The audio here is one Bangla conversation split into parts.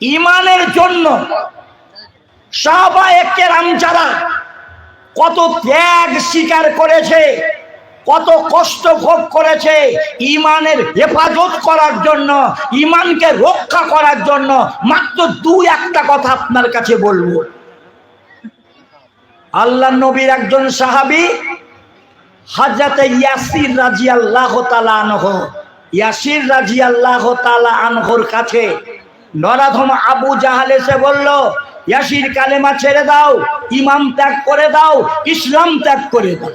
ইমানের জন্য সাহাবা কেরাম যারা কত ত্যাগ স্বীকার করেছে, কত কষ্ট ভোগ করেছে ইমানের হেফাজত করার জন্য, ইমানকে রক্ষা করার জন্য, মাত্র দু একটা কথা আপনার কাছে বলব। আল্লাহ নবীর একজন সাহাবি হাজরাতে ইয়াসির রাজি আল্লাহ আনহ, ইয়াসির রাজি আল্লাহ আনহর কাছে নরাধম আবু জাহাল এসে বলল, ইয়াসির কালেমা ছেড়ে দাও, ইমাম ত্যাগ করে দাও, ইসলাম ত্যাগ করে দাও।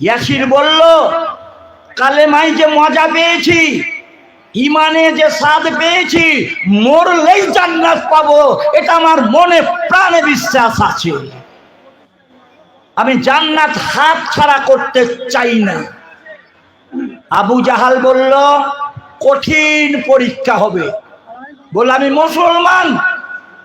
ইয়াসির বলল, কালেমায় যে মজা পেয়েছি, ইমানে যে স্বাদ পেয়েছি, মরলেই জান্নাত পাবো, এটা আমার মনে প্রাণে বিশ্বাস আছে। আমি জান্নাত হাত ছাড়া করতে চাই না। আবু জাহাল বলল, কঠিন পরীক্ষা হবে। বল, আমি মুসলমান,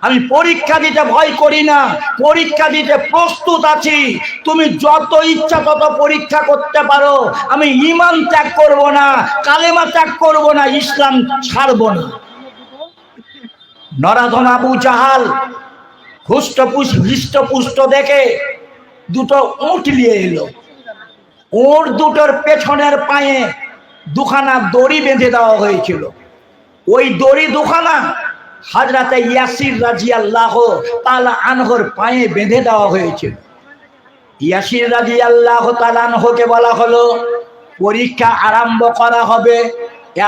আমি পরীক্ষা দিতে ভয় করি না, পরীক্ষা দিতে প্রস্তুত আছি। তুমি যত ইচ্ছা তত পরীক্ষা করতে পারো। আমি ইমান ত্যাগ করব না, কালেমা ত্যাগ করব না, ইসলাম ছাড়ব না। নরাধন আবু জাহাল হুষ্টপুষ্ট, হৃষ্টপুষ্ট দেখে দুটো উঁট নিয়ে এলো। ওর দুটোর পেছনের পায়ে দুখানা দড়ি বেঁধে দেওয়া হয়েছিল। ওই দড়ি দুখানা। হাজরাতে ইয়াসির রাজি আল্লাহ তালা আনহর পায়ে বেঁধে দেওয়া হয়েছে। ইয়াসির রাজি আল্লাহ তালানহকে বলা হলো, পরীক্ষা আরম্ভ করা হবে,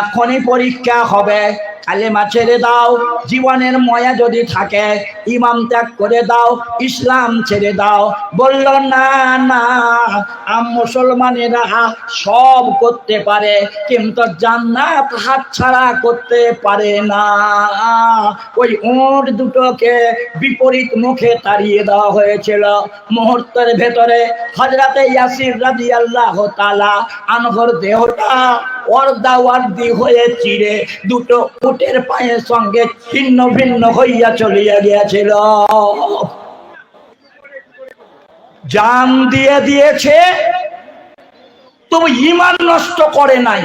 এখনই পরীক্ষা হবে। কালেমা ছেড়ে দাও, জীবনের ময়া যদি থাকে, ইমাম ত্যাগ করে দাও, ইসলাম ছেড়ে দাও। বলল, না না, আম মুসলমানেরা সব করতে পারে, কিন্তু জান্নাত হাত ছাড়া করতে পারে না। ওই ওর দুটোকে বিপরীত মুখে তাড়িয়ে দেওয়া হয়েছিল। মুহূর্তের ভেতরে হজরাতে ইয়াসির রাজি আল্লাহ তালা আনহর দেহটা অর্ধা ওয়ার্দি হয়ে চিড়ে দুটো উটের পায়ের সঙ্গে ছিন্ন ভিন্ন হইয়া চলিয়া গিয়াছিল। জান দিয়ে দিয়েছে তবু ইমান নষ্ট করে নাই।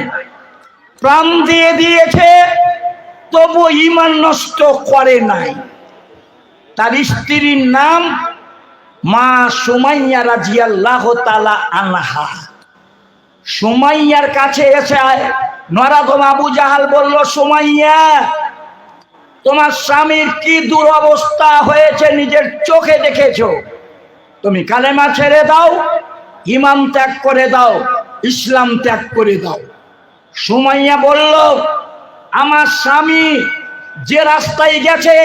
প্রাণ দিয়ে দিয়েছে, তবু ইমান নষ্ট করে নাই। তার স্ত্রীর নাম মা সুমাইয়া রাজিয়াল্লাহ তালা আনহা। সুমাইয়ার কাছে এসে নরাধম আবু জাহাল বলল, সুমাইয়া, তোমার স্বামীর কি দুরবস্থা হয়েছে নিজের চোখে দেখেছ? তুমি কালেমা ছেড়ে দাও, ইমাম ত্যাগ করে দাও, ইসলাম ত্যাগ করে দাও। সুমাইয়া বলল, আমার স্বামী যে রাস্তায় গেছে,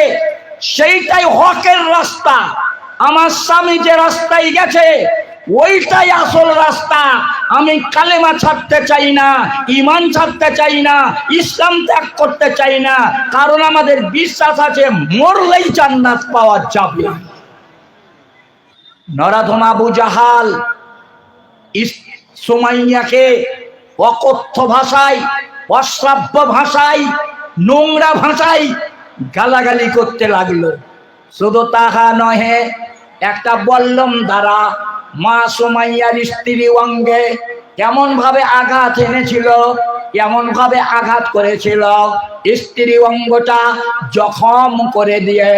সেইটাই হকের রাস্তা। আমার স্বামী যে রাস্তায় গেছে, ওইটাই আসল রাস্তা। আমি কালেমা ছাড়তে চাই না ইমান ছাড়তে চাই না, ইসলাম ত্যাগ করতে চাই না, কারণ আমাদের বিশ্বাস আছে মরলেই জান্নাত পাওয়া যাবে। নরাধম আবু জাহাল সুমাইয়াকে অকথ্য ভাষায়, অশ্রাব্য ভাষায়, নোংরা ভাষায় গালাগালি করতে লাগল। শুধু তাহা নহে, একটা বল্লম দ্বারা মা সুমাইয়ার স্ত্রী অঙ্গে কেমন ভাবে আঘাত এনেছিল, কেমন ভাবে আঘাত করেছিল, স্ত্রী অঙ্গটা জখম করে দিয়ে,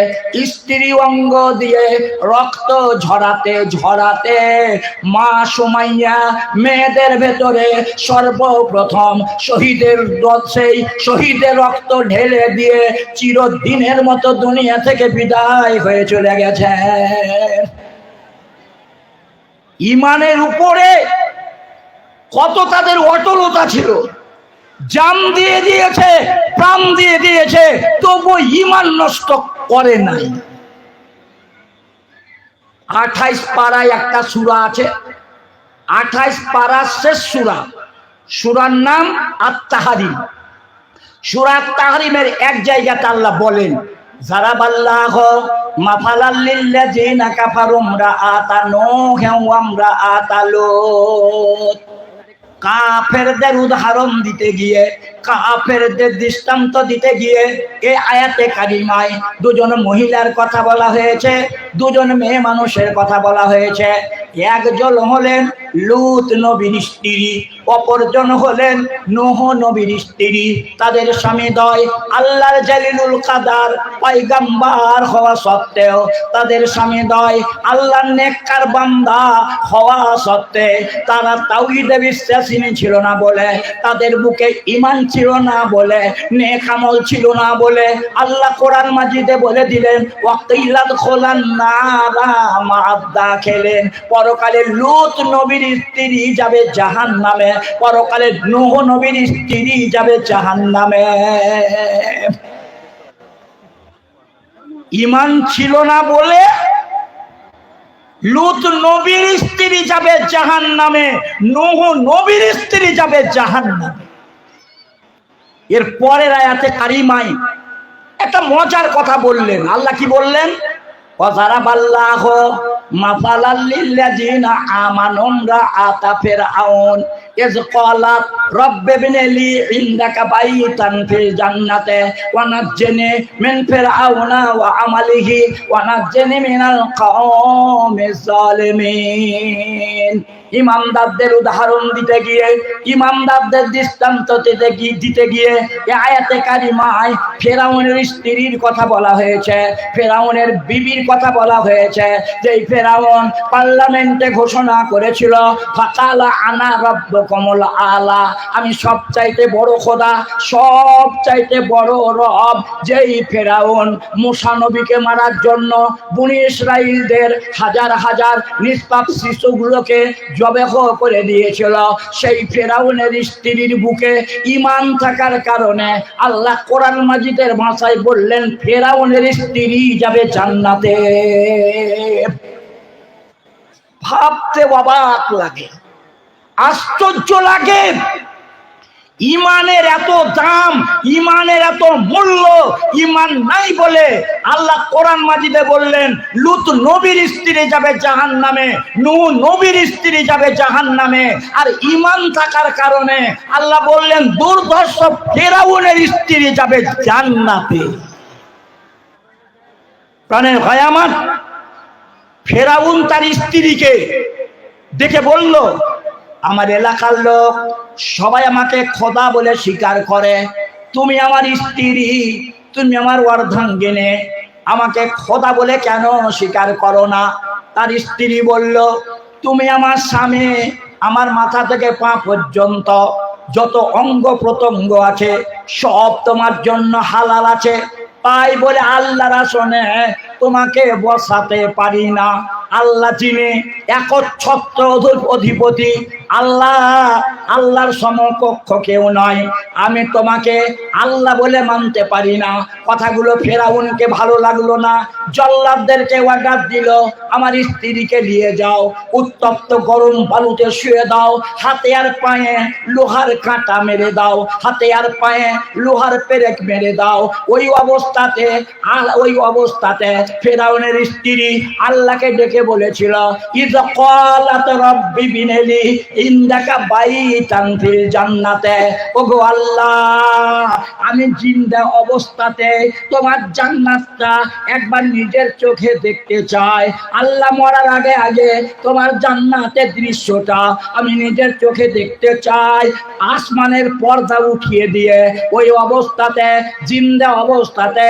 স্ত্রী অঙ্গ দিয়ে রক্ত ঝরাতে ঝরাতে মা সুমাইয়া মেয়েদের ভেতরে সর্বপ্রথম শহীদের সেই শহীদের রক্ত ঢেলে দিয়ে চিরদিনের মতো দুনিয়া থেকে বিদায় হয়ে চলে গেছে ইমানের উপরে কত তাদের অটলতা ছিল। জান দিয়ে দিয়েছে, প্রাণ দিয়ে দিয়েছে তবু ইমান নষ্ট করে নাই। আঠাইশ পাড়ায় একটা সুরা আছে। আঠাইশ পাড়া শেষ সুরা। সুরার নাম আত্মাহারিম। সুরা তাহারিমের এক জায়গাতে আল্লাহ বলেন যারা বাল্লাহ মাফালাল্লিল্লাযিনা কাফারুম রাআতানু আমরা আতালো কাফেরদের উদাহরণ দিতে গিয়ে কাফেরদের দৃষ্টান্ত দিতে গিয়ে এই আয়াতে কারিমায় দুজন মহিলার কথা বলা হয়েছে, দুজন মেয়ে মানুষের কথা বলা হয়েছে। একজন হলেন লুত নবীর স্ত্রী অপরজন হলেন নোহ নবীর স্ত্রী তাদের স্বামী দয় আল্লাহর জালিলুল কাদার পয়গাম্বার হওয়া সত্ত্বেও তাদের স্বামী দয় আল্লাহর নেককার বান্দা হওয়া সত্ত্বে তারা তাওহীদে বিশ্বাসী ছিল না বলে তাদের বুকে ইমান ছিল না বলে, নেক আমল ছিল না বলে আল্লাহ কোরআন মাজিদে বলে দিলেন খোলান নারা খেলেন পরকালে লুত নবীর স্ত্রী যাবে জাহান নামে পরকালে নূহ নবীর স্ত্রী যাবে জাহান নামে ইমান ছিল না বলে লুত নবীর স্ত্রী যাবে জাহান নামে নূহ নবীর স্ত্রী যাবে জাহান নামে এর পরের আয়াতে কারিমাই। একটা মজার কথা বললেন। আল্লাহ কি বললেন? যারা বাল্লাহ ফের আউন ইমামদারদের উদাহরণ দিতে গিয়ে, ইমামদারদের দৃষ্টান্ত দিতে গিয়ে দিতে গিয়ে এ আয়াতে কারিমায় ফেরাউনের স্ত্রীর কথা বলা হয়েছে, ফেরাউনের বিবির কথা বলা হয়েছে, যেই ফেরাউন পার্লামেন্টে ঘোষণা করেছিল, ফাকালা আনা রব্ব কমল আলা। আমি সব চাইতে বড় খোদা সব চাইতে বড় রব, যেই ফেরাউন মুসা নবীকে মারার জন্য বুনি ইসরাইলদের হাজার হাজার নিষ্পাপ শিশুগুলোকে জবেহ করে দিয়েছিল। সেই ফেরাউনের স্ত্রীর বুকে ইমান থাকার কারণে আল্লাহ কোরআন মাজিদের ভাষায় বললেন, ফেরাউনের স্ত্রী যাবে জান্নাতে। ভাবতে অবাক লাগে। আশ্চর্য লাগে। ইমানের এত দাম, ইমানের এত মূল্য, ইমান নাই বলে আল্লাহ কোরআন মাজিদে বললেন, লুত নবীর স্ত্রী যাবে জাহান নামে নু নবীর স্ত্রী যাবে জাহান নামে আর ইমান থাকার কারণে আল্লাহ বললেন, দুর্ধর্ষ ফেরাউনের স্ত্রী যাবে জান্নাতে। প্রাণের ভাই আমার, ফেরাউন তার স্ত্রীকে দেখে বলল আমার এলাকার লোক সবাই আমাকে খোদা বলে স্বীকার করে, তুমি আমার স্ত্রী, তুমি আমার অর্ধাঙ্গিনে, আমাকে খোদা বলে কেন স্বীকার করো না? তার স্ত্রী বলল, তুমি আমার স্বামী, আমার মাথা থেকে পা পর্যন্ত যত অঙ্গ প্রত্যঙ্গ আছে সব তোমার জন্য হালাল আছে। তাই বলে আল্লাহর আসনে তোমাকে বসাতে পারি না। আল্লাহ যিনি একচ্ছত্র অধিপতি, আল্লাহ আল্লাহর সমকক্ষ কেউ নয়। আমি তোমাকে আল্লাহ বলে মানতে পারি না। কথাগুলো ফেরাউনকে ভালো লাগল না। জল্লাদদেরকে অর্ডার দিল, আমার স্ত্রীকে নিয়ে যাও। উত্তপ্ত গরম বালুতে শুয়ে দাও। হাতে আর পায়ে লোহার কাঁটা মেরে দাও। হাতে আর পায়ে লোহার পেরেক মেরে দাও। ওই অবস্থাতে ওই অবস্থাতে ফেরাউনের স্ত্রী আল্লাহকে ডেকে বলেছিল ইদ কালাত রব্বি বিনেলি ইন্দাকা বাইতান ফিল জান্নাতে। ওগো আল্লাহ, আমি জিন্দা অবস্থাতে তোমার জান্নাতটা একবার নিজের চোখে দেখতে চাই। আল্লাহ মরার আগে আগে তোমার জান্নাতের দৃশ্যটা আমি নিজের চোখে দেখতে চাই। আসমানের পর্দা উঠিয়ে দিয়ে ওই অবস্থাতে, জিন্দা অবস্থাতে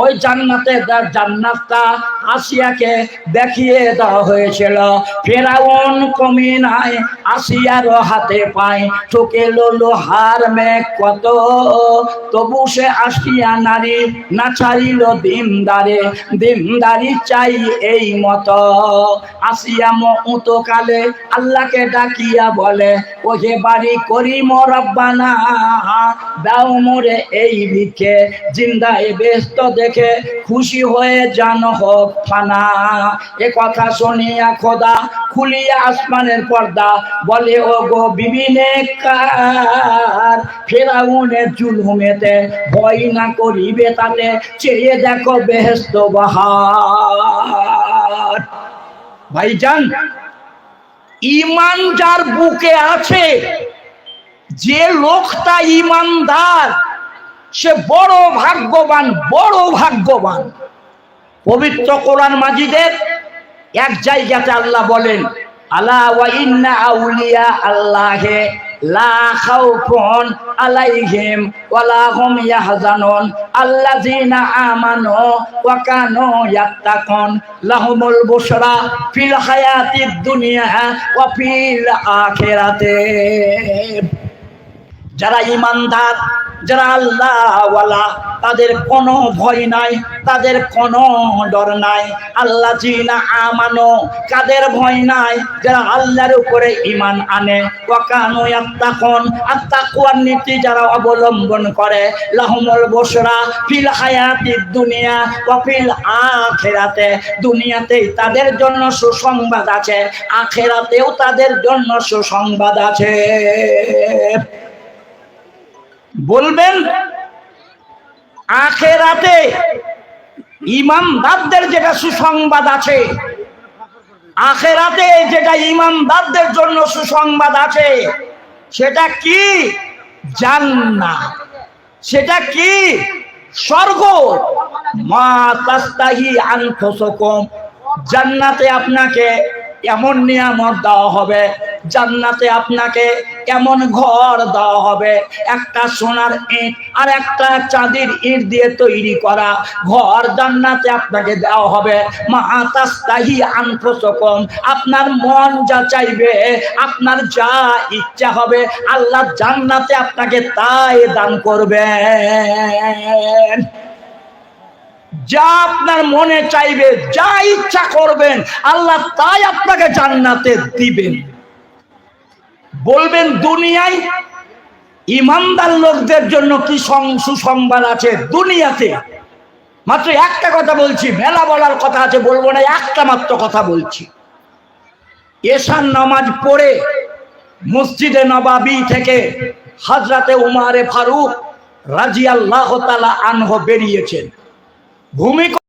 ওই জান্নাতে জান্নাতটা আসিয়াকে দেখিয়ে দেওয়া হয়েছিল। ফেরাউন কমি নাই আসিয়ার হাতে পায়, ঠকে লোহার মেঘ কত। তবু সে আসিয়া নারী না চাইল দিনদারে, দিনদারি চাই এই মতো। আসিয়া মতো কালে আল্লাহকে ডাকিয়া বলে, ওহে বাড়ি করি মরব্বানা দাও মোরে এই ভিক্ষে। জিন্দায় ব্যস্ত দেখে খুশি হয়ে জান হোক ফানা। এ কথা শুনিয়া খোদা খুলিয়া আসমানের পর্দা বলে, ও গো বিবিনে কার? ফেরাউনের জুলুমেতে ভয় না করিবে তাতে। চেয়ে দেখো বেহেস্ত বাহার। ভাইজান, ইমান যার বুকে আছে, যে লোকটা ইমানদার, সে বড় ভাগ্যবান বড় ভাগ্যবান। পবিত্র কোরআন মাজিদের এক জায়গাতে আল্লাহ বলেন আলা ওয়া ইন্না আউলিয়া আল্লাহে লা খাউফুন আলাইহিম ওয়ালা হুম ইয়াহজানুন। আল্লাযিনা আমানু ওয়া কানু ইয়াত্তাকুন। লাহুমুল বুশরা ফিল হায়াতিদ দুনিয়া ওয়া ফিল আখিরাতে। যারা ইমানদার যারা আল্লাহওয়ালা, তাদের কোনো ভয় নাই, তাদের কোনো ডর নাই। আল্লাহ জিনা আমানো, কাদের ভয় নাই? যারা আল্লাহর উপরে ইমান আনে। ওয়াকানু আত্তাকুন আত্তাকুয়ার নীতি যারা অবলম্বন করে। লাহুমুল বসরা ফিল হায়াতিদ দুনিয়া ওয়া আখেরাতে। দুনিয়াতেই তাদের জন্য সুসংবাদ আছে, আখেরাতেও তাদের জন্য সুসংবাদ আছে। বলবেন, আখেরাতে ইমানদারদের যেটা সুসংবাদ আছে, আখেরাতে যেটা ইমানদারদের জন্য সুসংবাদ আছে, সেটা কি? জান্না সেটা কি? স্বর্গ। মা তাস্তাহি আনফুসুকুম। জান্নাতে আপনাকে এমন নিয়ামত দেওয়া হবে জান্নাতে আপনাকে কেমন ঘর দেওয়া হবে? একটা সোনার ইট আর একটা চাঁদের ইট দিয়ে তৈরি করা ঘর জান্নাতে আপনাকে দেওয়া হবে। মাতাস্তাহি আনফুসুকুম আপনার মন যা চাইবে, আপনার যা ইচ্ছা হবে, আল্লাহ জান্নাতে আপনাকে তাই দান করবেন। যা আপনার মনে চাইবে, যা ইচ্ছা করবেন, আল্লাহ তাই আপনাকে জান্নাতে দিবেন। বলবেন দুনিয়ায় ইমানদার লোকদের জন্য কি সুসংবাদ আছে দুনিয়াতে? মাত্র একটা কথা বলছি, মেলা বলার কথা আছে, বলব না, একটা মাত্র কথা বলছি। এশার নামাজ পড়ে মসজিদে নবাবি থেকে হাজরাতে উমারে ফারুক রাজিয়াল্লাহ তালা আনহ বেরিয়েছেন। ভূমিকম্প